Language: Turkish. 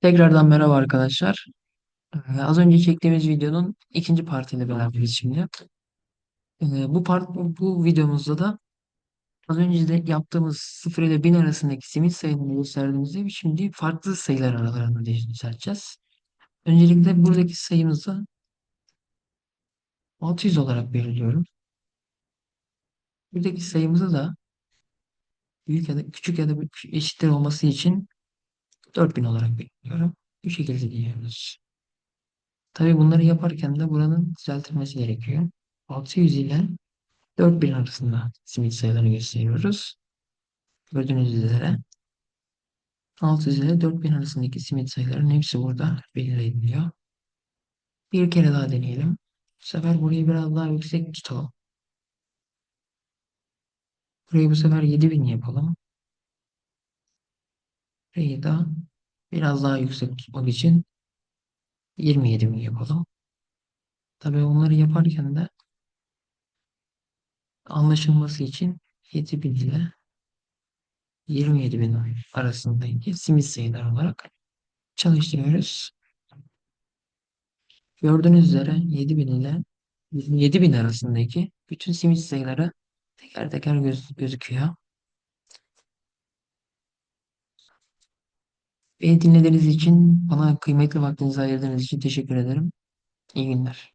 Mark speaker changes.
Speaker 1: Tekrardan merhaba arkadaşlar. Ee, az önce çektiğimiz videonun ikinci partiyle beraberiz şimdi. Ee, bu part bu videomuzda da az önce de yaptığımız 0 ile 1000 arasındaki simit sayılarını gösterdiğimizde şimdi farklı sayılar aralarında yükselteceğiz. Öncelikle buradaki sayımızı 600 olarak belirliyorum. Buradaki sayımızı da büyük ya da küçük ya da eşittir olması için 4000 olarak belirliyorum. Bu şekilde diyoruz. Tabii bunları yaparken de buranın düzeltilmesi gerekiyor. 600 ile 4000 arasında simit sayılarını gösteriyoruz. Gördüğünüz üzere 600 ile 4000 arasındaki simit sayılarının hepsi burada belirleniliyor. Bir kere daha deneyelim. Bu sefer burayı biraz daha yüksek tutalım. Burayı bu sefer 7000 yapalım. Burayı da biraz daha yüksek tutmak için 27000 yapalım. Tabii onları yaparken de anlaşılması için 7000 ile 27.000 arasındaki simit sayılar olarak çalıştırıyoruz. Gördüğünüz üzere 7000 ile 7000 arasındaki bütün simit sayıları teker teker göz, gözüküyor. Beni dinlediğiniz için, bana kıymetli vaktinizi ayırdığınız için teşekkür ederim. İyi günler.